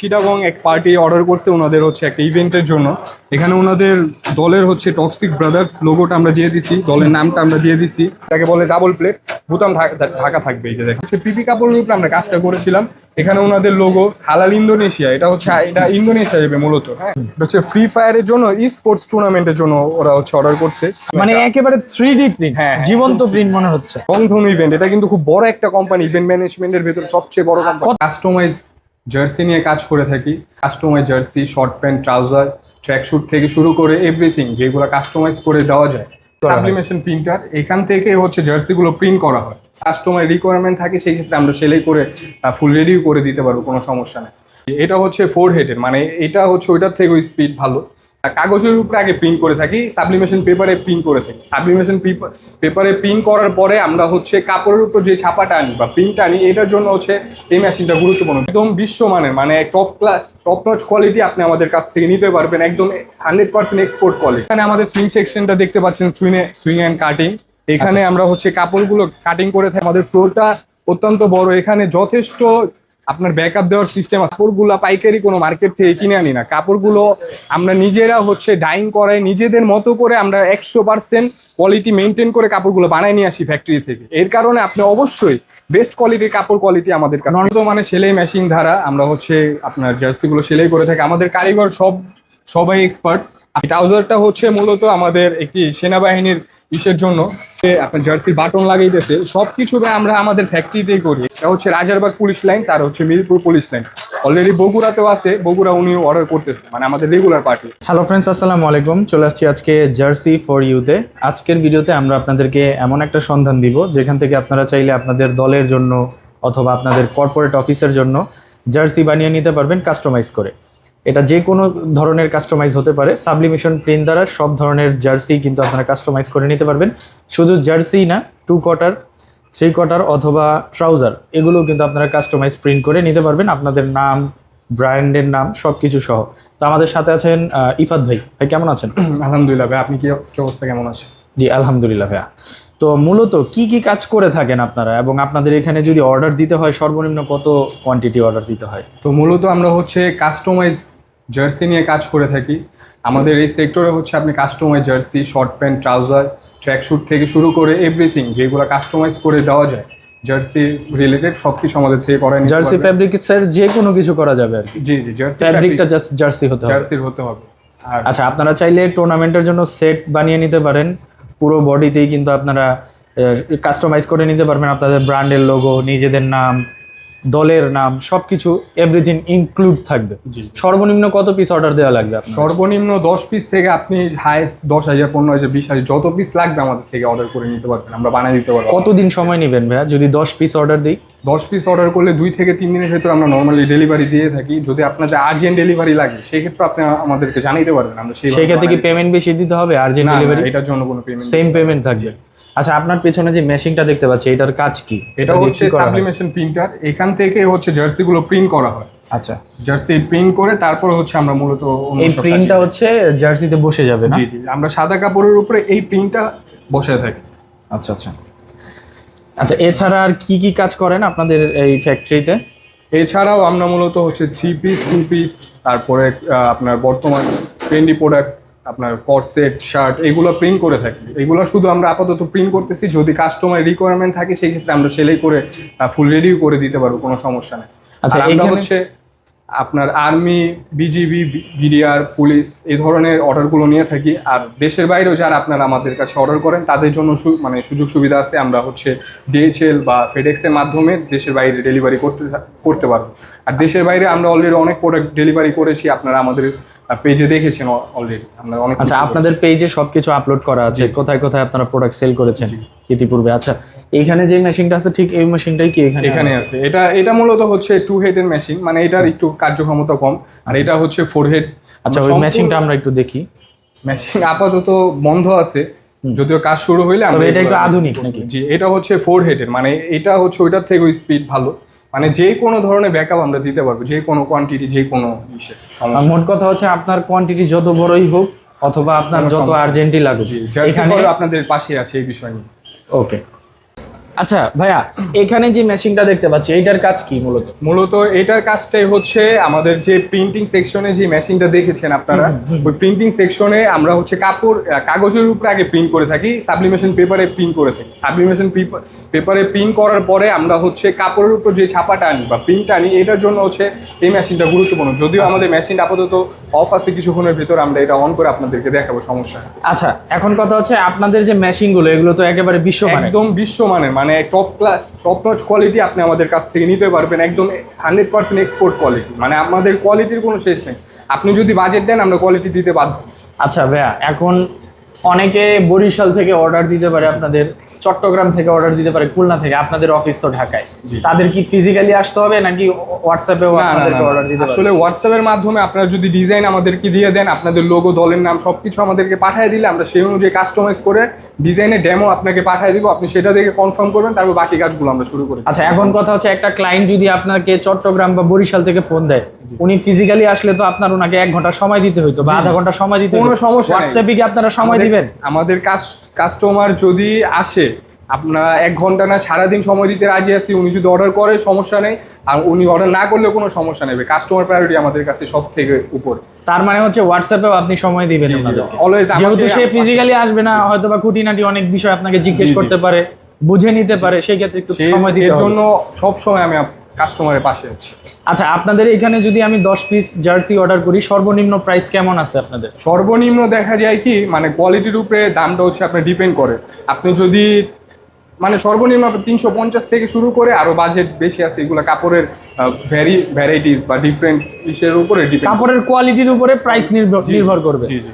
চিটাগং এক party order করছে ওনাদের হচ্ছে একটা ইভেন্টের জন্য। এখানে ওনাদের দলের হচ্ছে টক্সিক ব্রাদার্স লোগোটা আমরা দিয়ে দিছি দলের নামটা আমরা দিয়ে দিছি। এটাকে বলে ডাবল প্লেট বুতাম ঢাকা- থাকবে এই যে দেখেন। হচ্ছে পিপি কাপড়ের উপরে আমরা কাজটা করেছিলাম এখানে ওনাদের লোগো হালাল ইন্দোনেশিয়া এটা হচ্ছে এটা ইন্দোনেশিয়া যাবে মূলত হ্যাঁ। হচ্ছে ফ্রি ফায়ারের জন্য ই স্পোর্টস টুর্নামেন্টের জন্য ওরা হচ্ছে অর্ডার করছে। মানে একেবারে থ্রি ডি প্রিন্ট হ্যাঁ, হ্যাঁ, জীবন্ত প্রিন্ট মনে হচ্ছে। রংধনু ইভেন্ট এটা কিন্তু খুব বড় একটা কোম্পানি ইভেন্ট ম্যানেজমেন্টের ভেতরে সবচেয়ে বড় কোম্পানি কাস্টমাইজ জার্সি নিয়ে কাজ করে থাকি। Customise jersey short pant trouser track suit থেকে শুরু করে এভরিথিং যেগুলো কাস্টমাইজ করে দেওয়া যায়। সাবলিমেশন প্রিন্টার এখান থেকে হচ্ছে জার্সিগুলো প্রিন্ট করা হয়। কাস্টমার রিকোয়ারমেন্ট থাকে সেই ক্ষেত্রে আমরা সেলাই করে ফুল রেডিও করে দিতে পারব কোনো সমস্যা নেই। এটা হচ্ছে ফোর হেডের মানে এটা হচ্ছে ওইটার থেকেও স্পিড ভালো। কাগজের উপরে আগে প্রিন্ট করে থাকি সাবলিমেশন পেপারে প্রিন্ট করে থাকি। সাবলিমেশন পেপার পেপারে প্রিন্ট করার পরে আমরা হচ্ছে কাপড়ের উপর যে ছাপাটা আনি বা প্রিন্টটা আনি এটার জন্য হচ্ছে এই মেশিনটা গুরুত্বপূর্ণ। একদম বিশ্বমানের মানে top class top notch quality আপনি আমাদের কাছ থেকে নিতে পারবেন একদম হান্ড্রেড পার্সেন্ট এক্সপোর্ট কোয়ালিটি এখানে আমাদের সুইং সেকশনটা দেখতে পাচ্ছেন সুইনে সুইং অ্যান্ড কাটিং এখানে আমরা হচ্ছে কাপড়গুলো কাটিং করে থাকি। আমাদের ফ্লোরটা অত্যন্ত বড়। এখানে যথেষ্ট আপনার ব্যাকআপ দেওয়ার সিস্টেম কাপড়গুলো পাইকারি কোনো মার্কেট থেকে কিনে আনি না। কাপড়গুলো আমরা নিজেরা হচ্ছে ডাইং করাই, নিজেদের মতো করে আমরা একশো পার্সেন্ট কোয়ালিটি মেনটেন করে কাপড়গুলো বানাই নিয়ে আসি ফ্যাক্টরি থেকে। এর কারণে আপনি অবশ্যই বেস্ট কোয়ালিটির কাপড় কোয়ালিটি আমাদের কাছে। মানে সেলাই মেশিন ধারা, আমরা হচ্ছে আপনার জার্সিগুলো সেলাই করে থাকি। আমাদের কারিগর সব সবাই এক্সপার্ট ট্রাউজারটা হচ্ছে মূলত আমাদের একটি সেনাবাহিনীর ইসের জন্য। আপনার জার্সির বাটন লাগাইতেছে। সব কিছু আমরা আমাদের ফ্যাক্টরিতেই করি। এটা হচ্ছে রাজারবাগ পুলিশ লাইন আর হচ্ছে মিরপুর পুলিশ লাইন অলরেডি বগুড়াতেও আছে, বগুড়া উনি অর্ডার করতেছে মানে আমাদের রেগুলার পার্টি হ্যালো ফ্রেন্ডস আসসালামু আলাইকুম। চলে আসছি আজকে জার্সি ফর ইউতে আজকের ভিডিওতে আমরা আপনাদেরকে এমন একটা সন্ধান দিব, যেখান থেকে আপনারা চাইলে আপনাদের দলের জন্য অথবা আপনাদের কর্পোরেট অফিসের জন্য জার্সি বানিয়ে নিতে পারবেন কাস্টমাইজ করে। এটা যে কোনো ধরনের কাস্টমাইজ হতে পারে। সাবলিমিশন প্রিন্ট দ্বারা সব ধরনের জার্সি কিন্তু আপনারা কাস্টমাইজ করে নিতে পারবেন। শুধু জার্সি না টু কোয়ার্টার থ্রি কোয়ার্টার অথবা ট্রাউজার এগুলো কিন্তু আপনারা কাস্টমাইজ প্রিন্ট করে নিতে পারবেন। আপনাদের নাম, ব্র্যান্ডের নাম সব কিছু সহ। তো আমাদের সাথে আছেন ইফাত ভাই। ভাই, কেমন আছেন? আলহামদুলিল্লাহ ভাই, আপনি কি অবস্থা? কেমন আছে জি আলহামদুলিল্লাহ ভাইয়া। তো মূলত কি কি কাজ করে থাকেন আপনারা? এবং আপনাদের এখানে যদি অর্ডার দিতে হয় সর্বনিম্ন কত কোয়ান্টিটি অর্ডার দিতে হয়? তো মূলত আমরা হচ্ছে কাস্টমাইজ জার্সি নিয়ে কাজ করে থাকি। আমাদের এই সেক্টরে হচ্ছে আপনি customize jersey short pant trouser track suit থেকে শুরু করে এভরিথিং যেগুলো কাস্টমাইজ করে দেওয়া যায় জার্সি রিলেটেড সব কিছু আমাদের থেকে নিতে জার্সি পারবেন। স্যার যে কোনো কিছু করা যাবে আর কি। জি জি জার্সি ফ্যাব্রিকটা জাস্ট জার্সি হতে হবে। জার্সির হতে হবে। আচ্ছা আপনারা চাইলে টুর্নামেন্টের জন্য সেট বানিয়ে নিতে পারেন। পুরো বডিতেই কিন্তু আপনারা কাস্টমাইজ করে নিতে পারবেন আপনাদের ব্র্যান্ডের লোগো নিজেদের নাম দলের নাম সব কিছু এভরিথিং ইনক্লুড থাকবে সর্বনিম্ন কত পিস অর্ডার দেওয়া লাগবে সর্বনিম্ন দশ পিস থেকে আপনি হাইয়েস্ট দশ হাজার পনেরো হাজার বিশ হাজার যত পিস লাগবে আমাদের থেকে অর্ডার করে নিতে পারবেন আমরা বানিয়ে দিতে পারব। কতদিন সময় নেবেন ভাইয়া? যদি দশ পিস অর্ডার দিই। দশ পিস অর্ডার করলে দুই থেকে তিন দিনের ভেতর আমরা নর্মালি ডেলিভারি দিয়ে থাকি। যদি আপনাদের আর্জেন্ট ডেলিভারি লাগে সেই ক্ষেত্রে আপনি আমাদেরকে জানাইতে পারবেন। আমরা সেই ক্ষেত্রে কি পেমেন্ট বেশি দিতে হবে আর্জেন্ট ডেলিভারি এটার জন্য কোনো পেমেন্ট সেম পেমেন্ট থাকবে। আচ্ছা আপনার পেছনে যে মেশিনটা দেখতে পাচ্ছি এটার কাজ কি? এটা হচ্ছে সাবলিমেশন প্রিন্টার এখান থেকে হচ্ছে জার্সি গুলো প্রিন্ট করা হয়। আচ্ছা। জার্সি প্রিন্ট করে তারপর হচ্ছে আমরা মূলত এই প্রিন্টটা হচ্ছে জার্সিতে বসে যাবে না? জি জি। আমরা সাদা কাপড়ের উপরে এই প্রিন্টটা বসে থাকি। আচ্ছা আচ্ছা। আচ্ছা এছাড়া আর কি কি কাজ করেন আপনাদের এই ফ্যাক্টরিতে এছাড়াও আমরা মূলত হচ্ছে থ্রি পিস টু পিস তারপরে আপনার বর্তমান ট্রেন্ডি প্রোডাক্ট আপনার কটসেট শার্ট এগুলো প্রিন্ট করে থাকি। এগুলো শুধু আমরা আপাতত প্রিন্ট করতেছি যদি কাস্টমার রিকোয়ারমেন্ট থাকে সেই ক্ষেত্রে আমরা সেলাই করে ফুল রেডিও করে দিতে পারব কোনো সমস্যা নেই। আচ্ছা, এটা আমরা হচ্ছে আপনার আর্মি, বিজিবি, বিডিআর, পুলিশ এই ধরনের অর্ডারগুলো নিয়ে থাকি। আর দেশের বাইরেও যারা আপনারা আমাদের কাছে অর্ডার করেন, তাদের জন্য মানে সুযোগ সুবিধা আছে, আমরা হচ্ছে ডিএইচএল বা ফেডেক্সের মাধ্যমে দেশের বাইরে ডেলিভারি করতে করতে পারব। আর দেশের বাইরে আমরা অলরেডি অনেক প্রোডাক্ট ডেলিভারি করেছি, আপনারা আমাদের পেজে দেখেছেন অলরেডি আমরা অনেক আচ্ছা আপনাদের পেজে সবকিছু আপলোড করা আছে। কোথায় কোথায় আপনারা প্রোডাক্ট সেল করেছেন ইতিপূর্বে? আচ্ছা এইখানে যে মেশিনটা আছে ঠিক এই মেশিনটাই কি এখানে এখানে আছে? এটা এটা মূলত হচ্ছে টু হেডের মেশিন মানে এটার একটু কার্যক্ষমতা কম। আর এটা হচ্ছে ফোর হেড আচ্ছা ওই মেশিনটা আমরা একটু দেখি। মেশিন আপাতত বন্ধ আছে। যদিও কাজ শুরু হইলে আমরা এটা একটু আধুনিক নাকি? জি এটা হচ্ছে ফোর হেডের মানে এটা হচ্ছে ওইটার থেকে স্পিড ভালো। মানে যে কোনো ধরনের ব্যাকআপ আমরা দিতে পারব যে কোনো কোয়ান্টিটি যে কোনো মোট কথা হচ্ছে আপনার কোয়ান্টিটি যত বড়ই হোক অথবা আপনার যত আর্জেন্টই লাগুক এখানে আপনাদের পাশে আছে এই বিষয় নিয়ে। ওকে আচ্ছা ভাইয়া এখানে যে মেশিনটা দেখতে পাচ্ছি এইটার কাজ কি মূলত? মূলত এটার কাজটাই হচ্ছে আমাদের যে প্রিন্টিং সেকশনে যে মেশিনটা দেখেছেন আপনারা ওই প্রিন্টিং সেকশনে আমরা হচ্ছে কাপড় কাগজের উপরে আগে প্রিন্ট করে থাকি সাবলিমেশন পেপারে প্রিন্ট করে থাকি। সাবলিমেশন পেপারে প্রিন্ট করার পরে আমরা হচ্ছে কাপড়ের উপর যে ছাপাটা আনি বা প্রিন্টটা আনি এটার জন্য হচ্ছে এই মেশিনটা গুরুত্বপূর্ণ। যদিও আমাদের মেশিনটা আপাতত অফ আছে কিছুক্ষণের ভিতর আমরা এটা অন করে আপনাদেরকে দেখাবো সমস্যা আচ্ছা এখন কথা হচ্ছে আপনাদের যে মেশিনগুলো এগুলো তো একেবারে বিশ্বমানের। একদম বিশ্বমানের মানে top class top notch quality আপনি আমাদের কাছ থেকে নিতে পারবেন, একদম হান্ড্রেড পার্সেন্ট এক্সপোর্ট কোয়ালিটি মানে আমাদের কোয়ালিটির কোনো শেষ নেই। আপনি যদি বাজেট দেন, আমরা কোয়ালিটি দিতে বাধ্য। আচ্ছা ভাইয়া, এখন অনেকে বরিশাল থেকে অর্ডার দিতে পারে আপনাদের চট্টগ্রাম থেকে অর্ডার দিতে পারে খুলনা থেকে আপনাদের অফিস তো ঢাকায়। তাদের কি ফিজিক্যালি আসতে হবে নাকি আপনাদেরকে অর্ডার দিতে আসলে হোয়াটসঅ্যাপের মাধ্যমে আপনারা যদি ডিজাইন আমাদেরকে দিয়ে দেন আপনাদের লোগো দলের নাম সবকিছু আমাদেরকে পাঠিয়ে দিলে আমরা সেই অনুযায়ী কাস্টমাইজ করে ডিজাইনের ডেমো আপনাকে পাঠিয়ে দিব। আপনি সেটা দেখে কনফার্ম করবেন তারপর বাকি কাজগুলো আমরা শুরু করি আচ্ছা এখন কথা হচ্ছে একটা ক্লায়েন্ট যদি আপনাকে চট্টগ্রাম বা বরিশাল থেকে ফোন দেয় উনি ফিজিক্যালি আসলে তো আপনার ওনাকে এক ঘণ্টা সময় দিতে হইতো বা আধা ঘণ্টা সময় দিতে কোনো সমস্যা হোয়াটসঅ্যাপে কি আপনারা সময় দিবেন আমাদের কাস্টমার যদি আসে আপনার এক ঘণ্টা না সারাদিন সময় দিতে রাজি আছি উনি যদি অর্ডার করে সমস্যা নেই। আর উনি অর্ডার না করলেও কোনো সমস্যা নেই কাস্টমার প্রায়োরিটি আমাদের কাছে সব থেকে উপর। তার মানে হচ্ছে হোয়াটসঅ্যাপেও আপনি সময় দিবেন। অলওয়েজ যেহেতু সে ফিজিক্যালি আসবে না হয়তো বা খুঁটিনাটি অনেক বিষয় আপনাকে জিজ্ঞেস। করতে পারে বুঝে নিতে পারে সেই ক্ষেত্রে একটু সময় দিতে জন্য সব সময় আমি কাস্টমারের পাশে আছি। আচ্ছা আপনাদের এখানে যদি আমি দশ পিস জার্সি অর্ডার করি সর্বনিম্ন প্রাইস কেমন আছে আপনাদের? সর্বনিম্ন দেখা যায় কি মানে কোয়ালিটির উপরে দামটা হচ্ছে আপনার ডিপেন্ড করে। আপনি যদি মানে সর্বনিম্ন তিনশো পঞ্চাশ থেকে শুরু করে আরও বাজেট বেশি আছে এগুলো কাপড়ের ভ্যারি ভ্যারাইটিস বা ডিফারেন্ট ইসের উপরে ডিপেন্ড কাপড়ের কোয়ালিটির উপরে প্রাইস নির্ভর নির্ভর করবে। জি জি।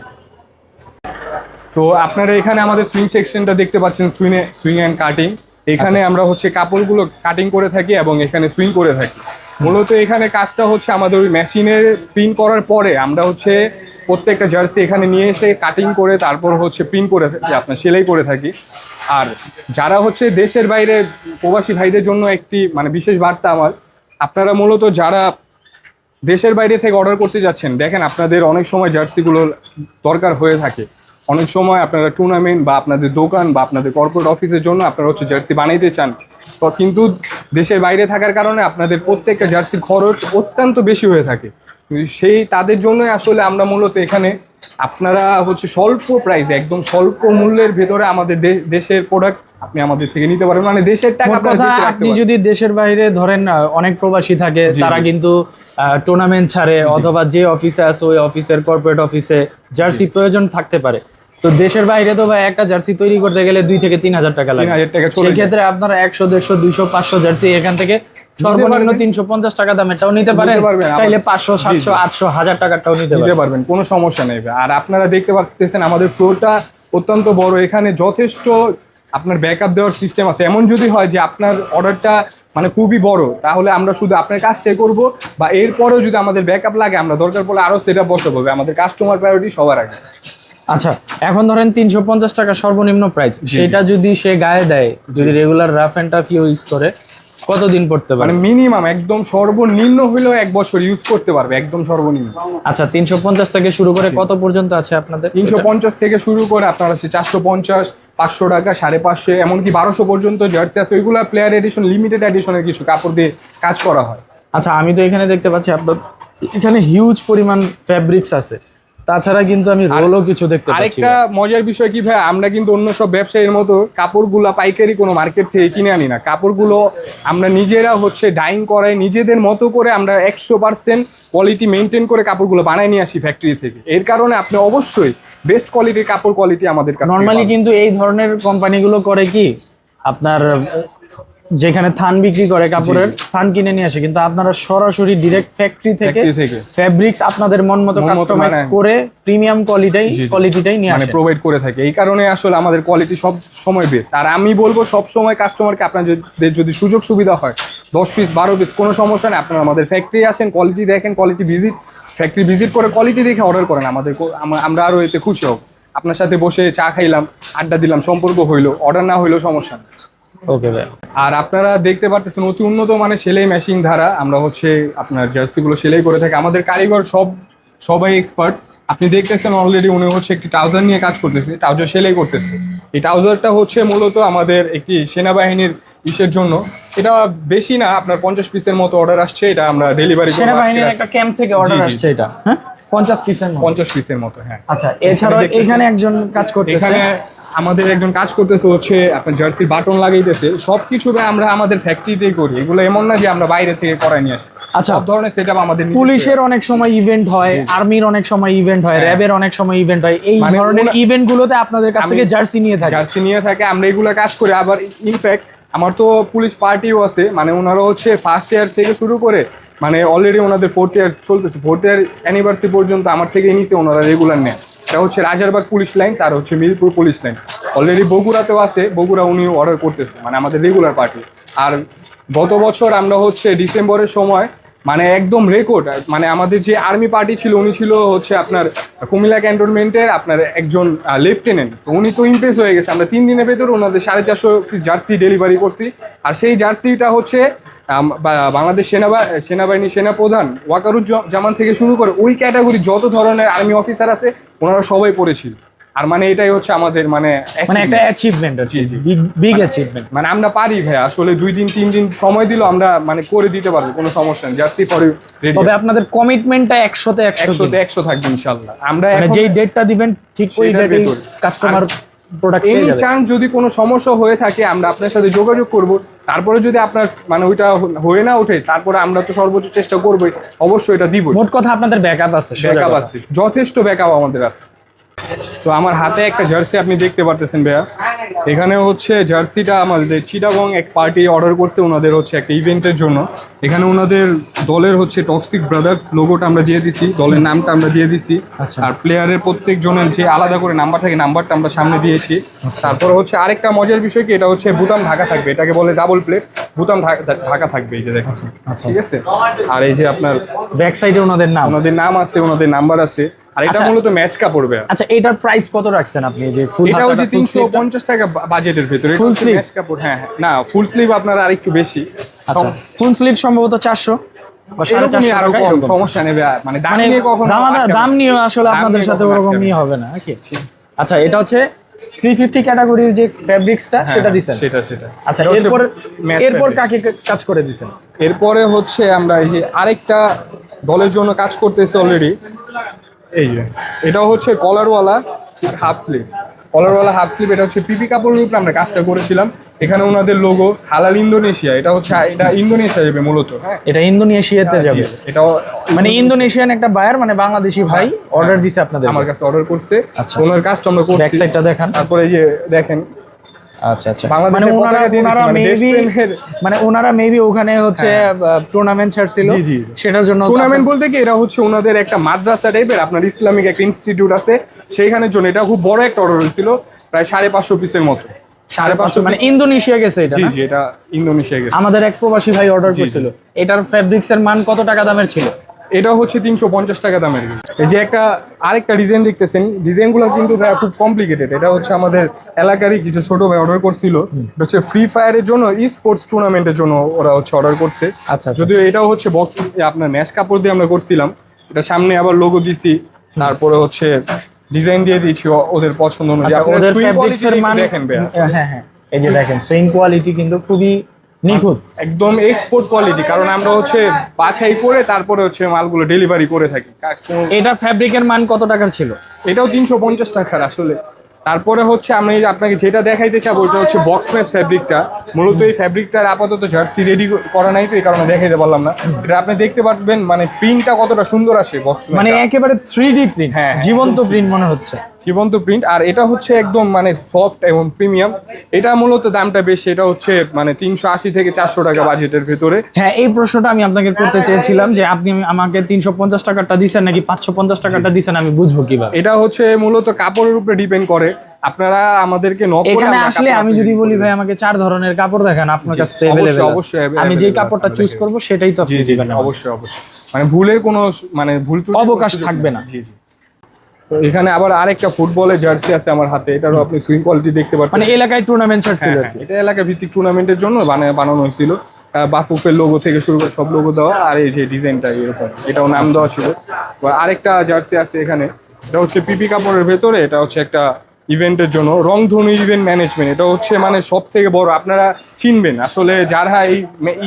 তো আপনারা এখানে আমাদের সুইং সেকশনটা দেখতে পাচ্ছেন সুইংয়ে সুইং অ্যান্ড কাটিং এখানে আমরা হচ্ছে কাপড়গুলো কাটিং করে থাকি এবং এখানে সুইং করে থাকি। মূলত এখানে কাজটা হচ্ছে আমাদের ওই মেশিনের প্রিন্ট করার পরে আমরা হচ্ছে প্রত্যেকটা জার্সি এখানে নিয়ে এসে কাটিং করে তারপর হচ্ছে প্রিন্ট করে থাকি আপনার সেলাই করে থাকি। আর যারা হচ্ছে দেশের বাইরে প্রবাসী ভাইদের জন্য একটি মানে বিশেষ বার্তা আমার আপনারা মূলত যারা দেশের বাইরে থেকে অর্ডার করতে যাচ্ছেন দেখেন আপনাদের অনেক সময় জার্সিগুলো দরকার হয়ে থাকে। অনেক সময় আপনারা টুর্নামেন্ট বা আপনাদের দোকান বা আপনাদের কর্পোরেট অফিসের জন্য আপনারা হচ্ছে জার্সি বানাইতে চান। তো কিন্তু দেশের বাইরে থাকার কারণে আপনাদের প্রত্যেকটা জার্সির খরচ অত্যন্ত বেশি হয়ে থাকে। সেই তাদের জন্যই আসলে আমরা মূলত এখানে আপনারা হচ্ছে স্বল্প প্রাইসে একদম স্বল্প মূল্যের ভেতরে আমাদের দেশের প্রোডাক্ট আপনি আমাদের থেকে নিতে পারবেন। মানে দেশের টাকা আপনি যদি দেশের বাইরে ধরেন অনেক প্রবাসী থাকে তারা। কিন্তু টুর্নামেন্ট ছাড়ে অথবা যে অফিসে আছে ওই অফিসের কর্পোরেট অফিসে জার্সি প্রয়োজন থাকতে পারে। তো দেশের বাইরে তো ভাই একটা জার্সি তৈরি করতে গেলে দুই থেকে তিন হাজার টাকা লাগে। 3,000 টাকা চলে সেই ক্ষেত্রে আপনারা একশো দেড়শো দুইশো পাঁচশো জার্সি এখান থেকে সর্বনিম্ন তিনশো পঞ্চাশ টাকা দামেরটাও নিতে পারেন। চাইলে পাঁচশো সাতশো আটশো হাজার টাকারটাও নিতে পারবেন কোনো সমস্যা নেই আর আপনারা দেখতে পাচ্ছেন আমাদের ফ্লোরটা অত্যন্ত বড়। এখানে যথেষ্ট আপনার ব্যাকআপ দেওয়ার সিস্টেম আছে। এমন যদি হয় যে আপনার অর্ডারটা মানে খুবই বড় তাহলে আমরা শুধু আপনার কাজটাই করব বা এরপরেও যদি আমাদের ব্যাকআপ লাগে আমরা দরকার পড়লে আরও সেটা বসাবো। আমাদের কাস্টমার প্রায়োরিটি সবার আগে। আচ্ছা এখন ধরেন তিনশো পঞ্চাশ টাকা সর্বনিম্ন প্রাইস সেটা যদি সে গায়ে দেয় যদি regular rough and tough use করে কতদিন পড়তে পারে? মানে মিনিমাম একদম সর্বনিম্ন হলেও এক বছর ইউজ করতে পারবে একদম সর্বনিম্ন। আচ্ছা তিনশো পঞ্চাশ থেকে শুরু করে কত পর্যন্ত আছে আপনাদের? তিনশো পঞ্চাশ থেকে শুরু করে আপনার আছে চারশো পঞ্চাশ পাঁচশো টাকা সাড়ে পাঁচশো এমনকি বারোশো পর্যন্ত জার্সি আছে ওইগুলো প্লেয়ার এডিশন লিমিটেড এডিশনের কিছু কাপড় দিয়ে কাজ করা হয়। আচ্ছা আমি তো এখানে দেখতে পাচ্ছি আপনার এখানে হিউজ পরিমাণ ফ্যাব্রিক্স আছে। তাছাড়া কিন্তু আমি রোলও কিছু দেখতে পাচ্ছি আরেকটা মজার বিষয় কি ভাই আমরা কিন্তু অন্য সব ব্যবসায়ীর মতো কাপড়গুলো পাইকারি কোনো মার্কেট থেকে কিনে আনি না। কাপড়গুলো আমরা নিজেরা হচ্ছে ডাইং করাই নিজেদের মতো করে আমরা একশো পার্সেন্ট কোয়ালিটি মেনটেন করে কাপড়গুলো বানাই নিয়ে আসি ফ্যাক্টরি থেকে। এর কারণে আপনি অবশ্যই বেস্ট কোয়ালিটির কাপড় কোয়ালিটি আমাদের কাছে নর্মালি কিন্তু এই ধরনের কোম্পানিগুলো করে কি? আপনার যেখানে থান বিক্রি করে কাপড়ের থান কিনে নিয়ে আসে। কিন্তু আপনারা সরাসরি ডিরেক্ট ফ্যাক্টরি থেকে ফ্যাব্রিক্স আপনাদের মন মতো কাস্টমাইজ করে প্রিমিয়াম কোয়ালিটাই জি। কোয়ালিটিটাই নিয়ে মানে আসে। প্রোভাইড করে থাকে। এই কারণে আসলে আমাদের কোয়ালিটি সব সময় বেস্ট আর আমি বলব সব সময় কাস্টমারকে আপনাদের যদি সুযোগ সুবিধা হয় দশ পিস বারো পিস কোনো সমস্যা নেই। আপনারা আমাদের ফ্যাক্টরি আসেন কোয়ালিটি দেখেন কোয়ালিটি ভিজিট ফ্যাক্টরি ভিজিট করে কোয়ালিটি দেখে অর্ডার করেন আমাদের আমরা আরও এতে খুশি হব। আপনার সাথে বসে চা খাইলাম আড্ডা দিলাম সম্পর্ক হইল অর্ডার না হইলেও সমস্যা নেই। ওকে ভাই। আর আপনারা দেখতে পারতেছেন অতি উন্নত মানে সেলাই মেশিন দ্বারা আমরা হচ্ছে আপনার জার্সিগুলো সেলাই করে থাকি। আমাদের কারিগর সব সবাই এক্সপার্ট আপনি দেখতেছেন অলরেডি উনি হচ্ছে একটি ট্রাউজার নিয়ে কাজ করতেছে। ট্রাউজার সেলাই করতেছে। এই ট্রাউজারটা হচ্ছে মূলত আমাদের একটি সেনাবাহিনীর ইসের জন্য। এটা বেশি না আপনার পঞ্চাশ পিসের মতো অর্ডার আসছে। এটা আমরা ডেলিভারি সেনাবাহিনীর একটা ক্যাম্প থেকে অর্ডার। আসছে এটা। হ্যাঁ? পঞ্চাশ পিসের মতো। পঞ্চাশ পিসের মতো হ্যাঁ। আচ্ছা এছাড়াও এখানে একজন কাজ করতেছে। এখানে আমাদের একজন কাজ করতেছে হচ্ছে আপনার জার্সি বাটন লাগাইতেছে। সবকিছু ভাই আমরা আমাদের ফ্যাক্টরিতেই করি। এগুলো এমন না যে আমরা বাইরে থেকে করাই নিয়ে আসি। আচ্ছা। সব ধরনের সেট আমাদের পুলিশের অনেক সময় ইভেন্ট হয় আর্মির অনেক সময় ইভেন্ট হয় হ্যাঁ। র্যাবের অনেক সময় ইভেন্ট হয়। এই মানে ধরনের ওনা- ইভেন্ট গুলোতে আপনাদের কাছ থেকে জার্সি নিয়ে থাকে। জার্সি নিয়ে থাকে আমরা এগুলো কাজ করি। আবার ইনফ্যাক্ট আমার তো পুলিশ পার্টিও আছে। মানে ওনারা হচ্ছে ফার্স্ট ইয়ার থেকে শুরু করে মানে অলরেডি ওনাদের ফোর্থ ইয়ার চলতেছে। ফোর্থ ইয়ার অ্যানিভার্সারি পর্যন্ত আমার থেকে নিচে ওনারা রেগুলার নেন এটা হচ্ছে রাজারবাগ পুলিশ লাইন্স আর হচ্ছে মিরপুর পুলিশ লাইন অলরেডি বগুড়াতেও আছে, বগুড়া উনি অর্ডার করতেছে মানে আমাদের রেগুলার পার্টি আর গত বছর আমরা হচ্ছে ডিসেম্বরের সময় মানে একদম রেকর্ড মানে আমাদের যে আর্মি পার্টি ছিল, উনি ছিল হচ্ছে আপনার কুমিল্লা ক্যান্টনমেন্টের আপনার একজন লেফটেন্যান্ট তো উনি তো ইমপ্রেস হয়ে গেছে। আমরা তিন দিনের ভেতর ওনাদের সাড়ে চারশো জার্সি ডেলিভারি করছি। আর সেই জার্সিটা হচ্ছে বাংলাদেশ সেনাবা সেনাবাহিনী সেনাপ্রধান ওয়াকারুজ্জামান থেকে শুরু করে ওই ক্যাটাগরি যত ধরনের আর্মি অফিসার আছে, ওনারা সবাই পড়েছিল। আর মানে এটাই হচ্ছে আমাদের মানে মানে একটা অ্যাচিভমেন্ট জি, জি। বিগ অ্যাচিভমেন্ট মানে আমরা পারি ভাই আসলে দুই দিন তিন দিন সময় দিলেও আমরা মানে করে দিতে পারব কোনো সমস্যা নেই জাস্টি ফর রেডি তবে আপনাদের কমিটমেন্টটা একশোতে একশো একশোতে একশো থাকবে ইনশাল্লাহ। আমরা মানে যেই ডেটটা দিবেন ঠিক ওই ডেটেই কাস্টমার প্রোডাক্ট এনি চান্স যদি কোনো সমস্যা হয়ে থাকে আমরা আপনার সাথে যোগাযোগ করব। তারপরে যদি আপনার মানে ওইটা হয়ে না ওঠে তারপরে আমরা তো সর্বোচ্চ চেষ্টা করবোই অবশ্যই এটা দিব মোট কথা আপনাদের ব্যাকআপ আছে ব্যাকআপ। আছে যথেষ্ট ব্যাকআপ আমাদের আছে। তো আমার হাতে একটা জার্সি আপনি দেখতে পারতেছেন ভাইয়া। এখানে হচ্ছে জার্সিটা আমাদের চিটাগং এক পার্টি অর্ডার করছে ওনাদের হচ্ছে একটা ইভেন্টের জন্য। এখানে ওনাদের দলের হচ্ছে টক্সিক ব্রাদার্স লোগোটা আমরা দিয়ে দিছি দলের নামটা আমরা দিয়ে দিছি। আচ্ছা। আর প্লেয়ারের প্রত্যেক জনের যে আলাদা করে নাম্বার থাকে নাম্বারটা আমরা সামনে দিয়েছি। তারপরে হচ্ছে আরেকটা মজার বিষয় কি এটা হচ্ছে বুতাম ঢাকা থাকবে এটাকে বলে ডাবল প্লেট বুতাম ঢাকা ঢাকা থাকবে এই যে দেখেন। আচ্ছা ঠিক আছে? আর এই যে আপনার ব্যাক সাইডে ওনাদের নাম। ওনাদের নাম আছে ওনাদের নাম্বার আছে। আর এটা আচ্ছা। মূলত কাপড় আচ্ছা এটার প্রাইস কত রাখছেন আপনি? যে ফুল এটা হচ্ছে তিনশো পঞ্চাশ টাকা বাজেটের ভেতরে? ম্যাচ কাপড় হ্যাঁ হ্যাঁ। না ফুল স্লিভ আপনার আর একটু বেশি। আচ্ছা ফুল স্লিভ সম্ভবত চারশো বা সাড়ে এরকমই চারশো আরও টাকা কম এরকম। সমস্যা নেবে মানে দাম মানে নিয়ে কখনো দাম আসলে আপনাদের সাথে ওরকম নিয়ে হবে না আচ্ছা এটা হচ্ছে থ্রি ফিফটি ক্যাটাগরির যে ফ্যাব্রিক্সটা হ্যাঁ, সেটা দিছেন? সেটা সেটা। আচ্ছা এরপর এরপর কাকে কাজ করে দিছেন? এরপরে হচ্ছে আমরা এই যে আরেকটা দলের জন্য কাজ করতেছি অলরেডি এই যে এটা হচ্ছে কলারওয়ালা হাফ স্লিভ কলারওয়ালা হাফ স্লিভ এটা হচ্ছে পিপি কাপড়ের উপরে আমরা কাজটা করেছিলাম। এখানে ওনাদের লোগো হালাল ইন্দোনেশিয়া এটা হচ্ছে এটা ইন্দোনেশিয়া যাবে মূলত হ্যাঁ? এটা ইন্দোনেশিয়াতে যাবে। এটা মানে ইন্দোনেশিয়ান একটা বায়ার মানে বাংলাদেশি ভাই অর্ডার দিছে আপনাদের। আমার কাছে অর্ডার করছে। আচ্ছা। ওনার কাজটা আমরা ব্যাক করছি। সাইডটা দেখান। তারপরে এই যে দেখেন আচ্ছা আচ্ছা। বাংলাদেশের মানে ওনারা মানে মেবি মানে ওনারা মেবি ওখানে হচ্ছে টুর্নামেন্ট ছাড়ছিল। জি, জি, জি। সেটার জন্য টুর্নামেন্ট বলতে কি এটা হচ্ছে ওনাদের একটা মাদ্রাসা টাইপের আপনার ইসলামিক একটা ইনস্টিটিউট আছে। সেইখানের জন্য এটা খুব বড় একটা অর্ডার হয়েছিল প্রায় সাড়ে পাঁচশো পিসের মতো। সাড়ে পাঁচশো মানে ইন্দোনেশিয়া গেছে এটা জি জি এটা ইন্দোনেশিয়া গেছে। আমাদের এক প্রবাসী ভাই অর্ডার। করছিল। এটার ফ্যাব্রিক্স এর মান কত টাকা দামের ছিল? এটা হচ্ছে তিনশো পঞ্চাশ টাকা দামের এই যে একটা আরেকটা ডিজাইন দেখতেছেন ডিজাইনগুলো কিন্তু ভাই খুব কমপ্লিকেটেড এটা হচ্ছে আমাদের এলাকারই কিছু ছোট ভাই অর্ডার করছিল। এটা হচ্ছে ফ্রি ফায়ারের জন্য ই স্পোর্টস টুর্নামেন্টের জন্য ওরা হচ্ছে অর্ডার করছে। আচ্ছা, আচ্ছা। যদিও এটাও হচ্ছে বক্স আপনার ম্যাশ কাপড় দিয়ে আমরা করছিলাম। এটা সামনে আবার লোগো দিছি। তারপরে হচ্ছে ডিজাইন দিয়ে দিয়েছি ওদের পছন্দ অনুযায়ী। আচ্ছা ওদের twin ফ্যাব্রিক্স quality এর একটু মান দেখেন ভাই হ্যাঁ হ্যাঁ এই যে দেখেন সুইং কোয়ালিটি কিন্তু খুবই নিখুঁত? একদম এক্সপোর্ট কোয়ালিটি কারণ আমরা হচ্ছে বাছাই করে তারপরে হচ্ছে মালগুলো ডেলিভারি করে থাকি। এটা ফ্যাব্রিকের মান কত টাকার ছিল? এটাও তিনশো পঞ্চাশ টাকার আসলে। তারপরে হচ্ছে আমি আপনাকে যেটা দেখাইতে চাবো ওটা হচ্ছে বক্স ম্যাচ ফ্যাব্রিকটা মূলত এই ফ্যাব্রিকটার আপাতত জার্সি রেডি করা নাই তো এই কারণে দেখাইতে পারলাম না। এটা আপনি দেখতে পারবেন মানে প্রিন্টটা কতটা সুন্দর আসে বক্স মানে একেবারে থ্রি ডি প্রিন্ট হ্যাঁ, হ্যাঁ, জীবন্ত প্রিন্ট মনে হচ্ছে। জীবন্ত প্রিন্ট আর এটা হচ্ছে একদম মানে সফট এবং প্রিমিয়াম এটা মূলত দামটা বেশি এটা হচ্ছে মানে তিনশো আশি থেকে চারশো টাকা বাজেটের ভেতরে। হ্যাঁ এই প্রশ্নটা আমি আপনাকে করতে চেয়েছিলাম যে আপনি আমাকে তিনশো পঞ্চাশ টাকাটা দিচ্ছেন নাকি পাঁচশো পঞ্চাশ টাকাটা দিচ্ছেন আমি বুঝব কীভাবে? এটা হচ্ছে মূলত কাপড়ের উপরে ডিপেন্ড করে। আপনারা আমাদেরকে নক এখানে আসলে আমি যদি বলি ভাই আমাকে চার ধরনের কাপড় দেখান আপনার কাছে অবশ্যই, অবশ্যই আমি যেই কাপড়টা চুজ করব সেটাই তো আপনি দিবেন অবশ্যই অবশ্যই। মানে ভুলের কোনো মানে ভুল কোনো অবকাশ থাকবে না। জি জি। তো এখানে আবার আরেকটা ফুটবলের জার্সি আছে আমার হাতে এটারও আপনি সুইং কোয়ালিটি দেখতে পাচ্ছেন মানে এলাকায় টুর্নামেন্ট ছাড়ছিল হ্যাঁ, হ্যাঁ, এটা এলাকা ভিত্তিক টুর্নামেন্টের জন্য বানানো বানানো হয়েছিল। বাফুফের লোগো থেকে শুরু করে সব লোগো দেওয়া আর এই যে ডিজাইনটা এরকম এটাও নাম দেওয়া ছিল। আরেকটা জার্সি আছে এখানে এটা হচ্ছে পিপি কাপড়ের ভেতরে এটা হচ্ছে একটা ইভেন্টের জন্য রংধনু ইভেন্ট ম্যানেজমেন্ট এটা হচ্ছে মানে সব থেকে বড় আপনারা চিনবেন। আসলে যারা এই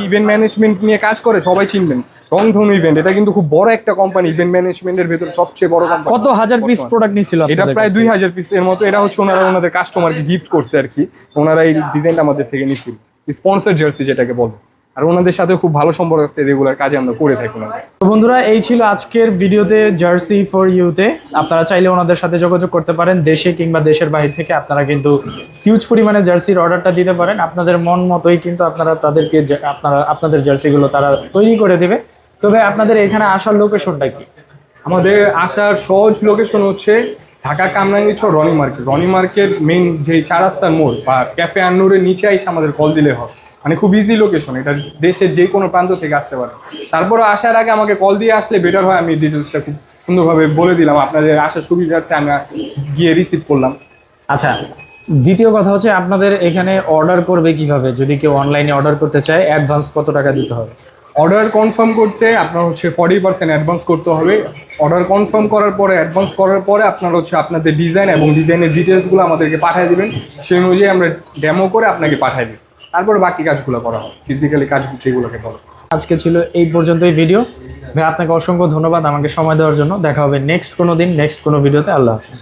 ইভেন্ট ম্যানেজমেন্ট নিয়ে কাজ করে সবাই চিনবেন। রংধনু ইভেন্ট এটা কিন্তু খুব বড় একটা কোম্পানি ইভেন্ট ম্যানেজমেন্টের ভেতরে সবচেয়ে বড় কোম্পানি কত হাজার পিস প্রোডাক্ট নিছিল এটা প্রায় দুই হাজার পিস এর মতো এটা হচ্ছে ওনারা ওনাদের কাস্টমারকে গিফট করছে আর কি। ওনারা এই ডিজাইনটা আমাদের থেকে নিছিল। স্পন্সর জার্সি যেটাকে বলে। আর ওনাদের সাথে খুব ভালো সম্পর্ক আছে রেগুলার কাজে আমরা করে থাকি ওনাদের। তো বন্ধুরা এই ছিল আজকের ভিডিওতে জার্সি ফর ইউতে। আপনারা চাইলে ওনাদের সাথে যোগাযোগ করতে পারেন দেশে কিংবা দেশের বাইরে থেকে। আপনারা কিন্তু হিউজ পরিমাণে জার্সির অর্ডারটা দিতে পারেন। আপনাদের মন মতোই কিন্তু আপনারা তাদেরকে আপনারা আপনাদের জার্সিগুলো তারা তৈরি করে দেবে। তবে আপনাদের এখানে আসার লোকেশনটা কি? আমাদের আসার সহজ লোকেশন হচ্ছে Dhaka Kamrangir Roni market. Roni market main যে চার রাস্তার মোড় বা ক্যাফে আন্নুরের নিচে এসে আমাদের কল দিলে হয় মানে খুব ইজি লোকেশন এটা দেশের যে কোনো প্রান্ত থেকে আসতে পারে। তারপরে আসার আগে আমাকে কল দিয়ে আসলে বেটার হয় আমি ডিটেলসটা খুব সুন্দরভাবে বলে দিলাম। আপনাদের আসার সুবিধার্থে আমি গিয়ে রিসিভ করলাম। আচ্ছা দ্বিতীয় কথা হচ্ছে আপনাদের এখানে অর্ডার করবে কীভাবে? যদি কেউ অনলাইনে অর্ডার করতে চায় অ্যাডভান্স কত টাকা দিতে হবে? অর্ডার কনফার্ম করতে আপনার হচ্ছে ফর্টি পার্সেন্ট অ্যাডভান্স করতে হবে। অর্ডার কনফার্ম করার পরে অ্যাডভান্স করার পরে আপনার হচ্ছে আপনাদের ডিজাইন এবং ডিজাইনের ডিটেলসগুলো আমাদেরকে পাঠিয়ে দেবেন। সেই অনুযায়ী আমরা ডেমো করে আপনাকে পাঠিয়ে দিই। তারপরে বাকি কাজগুলো করা হয় ফিজিক্যালি কাজ সেগুলোকে করো আজকে ছিল এই পর্যন্তই ভিডিও ভাই, আপনাকে অসংখ্য ধন্যবাদ আমাকে সময় দেওয়ার জন্য। দেখা হবে নেক্সট কোনো দিন নেক্সট কোনো ভিডিওতে আল্লাহ হাফিজ।